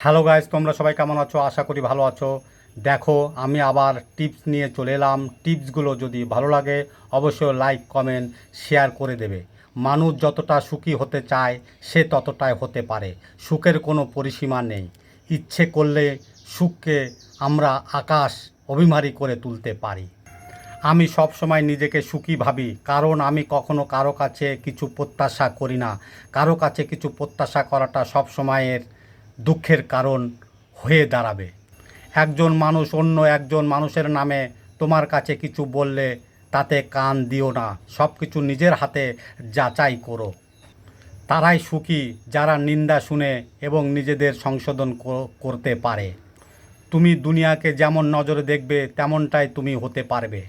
Hello guys তোমরা সবাই কেমন আছো? আশা করি ভালো আছো। দেখো, আমি আবার টিপস নিয়ে চলে এলাম। টিপসগুলো যদি ভালো লাগে, অবশ্যই লাইক, কমেন্ট, শেয়ার করে দেবে। মানুষ যতটা সুখী হতে চায়, সে ততটাই হতে পারে। সুখের কোনো পরিসীমা নেই। ইচ্ছে করলে সুখকে আমরা আকাশ অভিমারী করে তুলতে পারি। আমি সব সময় নিজেকে সুখী ভাবি, কারণ আমি কখনো কারও কাছে কিছু প্রত্যাশা করি না। কারও কাছে কিছু প্রত্যাশা করাটা সব সময়ের দুঃখের কারণ হয়ে দাঁড়াবে। একজন মানুষ অন্য একজন মানুষের নামে তোমার কাছে কিছু বললে তাতে কান দিও না সব কিছু নিজের হাতে যাচাই করো। তারাই সুখী যারা নিন্দা শুনে এবং নিজেদের সংশোধন কর- করতে পারে। তুমি দুনিয়াকে যেমন নজরে দেখবে, তেমনটাই তুমি হতে পারবে।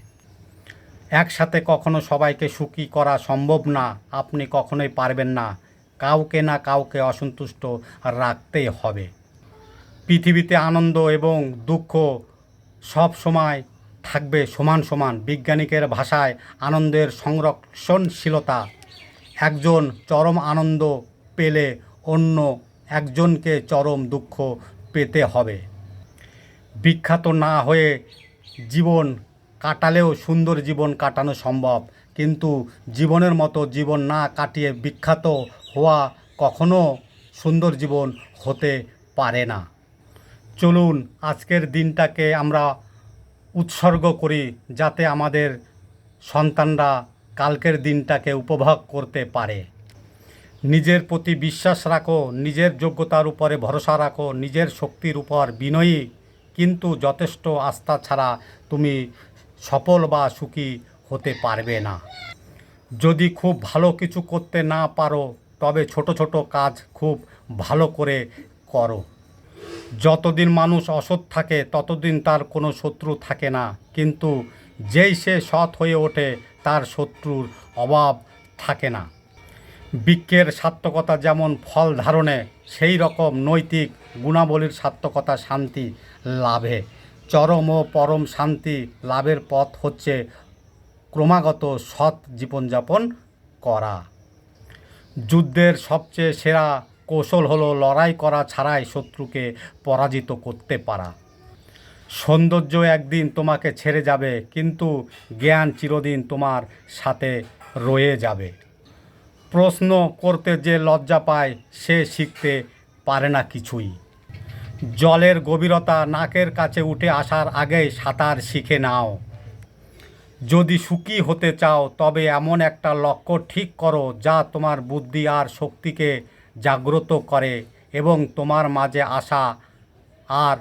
একসাথে কখনো সবাইকে সুখী করা সম্ভব না, আপনি কখনোই পারবেন না। কাউকে না কাউকে অসন্তুষ্ট রাখতেই হবে। পৃথিবীতে আনন্দ এবং দুঃখ সব সময় থাকবে সমান সমান। বিজ্ঞানিকের ভাষায় আনন্দের সংরক্ষণশীলতা। একজন চরম আনন্দ পেলে অন্য একজনকে চরম দুঃখ পেতে হবে। বিখ্যাত না হয়ে জীবন কাটালেও সুন্দর জীবন কাটানো সম্ভব। কিন্তু জীবনের মতো জীবন না কাটিয়ে বিখ্যাত হওয়া কখনো সুন্দর জীবন হতে পারে না। চলুন আজকের দিনটাকে আমরা উৎসর্গ করি যাতে আমাদের সন্তানরা কালকের দিনটাকে উপভোগ করতে পারে। নিজের প্রতি বিশ্বাস রাখো, নিজের যোগ্যতার উপরে ভরসা রাখো, নিজের শক্তির উপর বিনয়ী, কিন্তু যথেষ্ট আস্থা ছাড়া তুমি সফল বা সুখী হতে পারবে না। যদি খুব ভালো কিছু করতে না পারো, তবে ছোট ছোট কাজ খুব ভালো করে করো। যতদিন মানুষ অসৎ থাকে, ততদিন তার কোনো শত্রু থাকে না। কিন্তু যেই সে সৎ হয়ে ওঠে, তার শত্রুর অভাব থাকে না। বৃক্ষের সার্থকতা যেমন ফল ধারণে, সেই রকম নৈতিক গুণাবলীর সার্থকতা শান্তি লাভে। চরম ও পরম শান্তি লাভের পথ হচ্ছে ক্রমাগত সৎ জীবনযাপন করা। যুদ্ধের সবচেয়ে সেরা কৌশল হলো লড়াই করা ছাড়াই শত্রুকে পরাজিত করতে পারা। সৌন্দর্য একদিন তোমাকে ছেড়ে যাবে, কিন্তু জ্ঞান চিরদিন তোমার সাথে রয়ে যাবে। প্রশ্ন করতে যে লজ্জা পায়, সে শিখতে পারে না কিছুই। জলের গভীরতা নাকের কাছে উঠে আসার আগেই সাঁতার শিখে নাও। যদি সুখী হতে চাও, তবে এমন একটা লক্ষ্য ঠিক করো যা তোমার বুদ্ধি আর শক্তিকে জাগ্রত করে এবং তোমার মাঝে আশা আর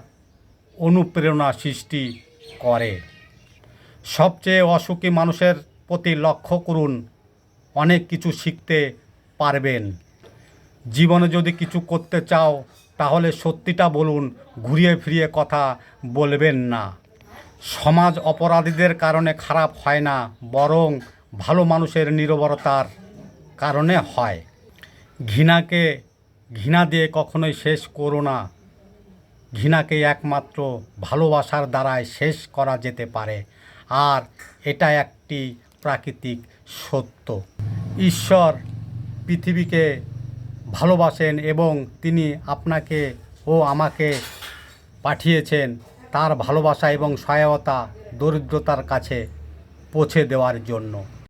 অনুপ্রেরণা সৃষ্টি করে। সবচেয়ে অসুখী মানুষের প্রতি লক্ষ্য করুন, অনেক কিছু শিখতে পারবেন। জীবনে যদি কিছু করতে চাও, তাহলে সত্যিটা বলুন, ঘুরিয়ে ফিরিয়ে কথা বলবেন না। সমাজ অপরাধীদের কারণে খারাপ হয় না, বরং ভালো মানুষের নিরবরতার কারণে হয়। ঘৃণাকে, ঘৃণা দিয়ে কখনোই শেষ করো না। ঘৃণাকে একমাত্র ভালোবাসার দ্বারাই শেষ করা যেতে পারে, আর এটা একটি প্রাকৃতিক সত্য। ঈশ্বর পৃথিবীকে ভালোবাসেন এবং তিনি আপনাকে ও আমাকে পাঠিয়েছেন। তার ভালোবাসা এবং সহায়তা দরিদ্রতার কাছে পৌঁছে দেওয়ার জন্য।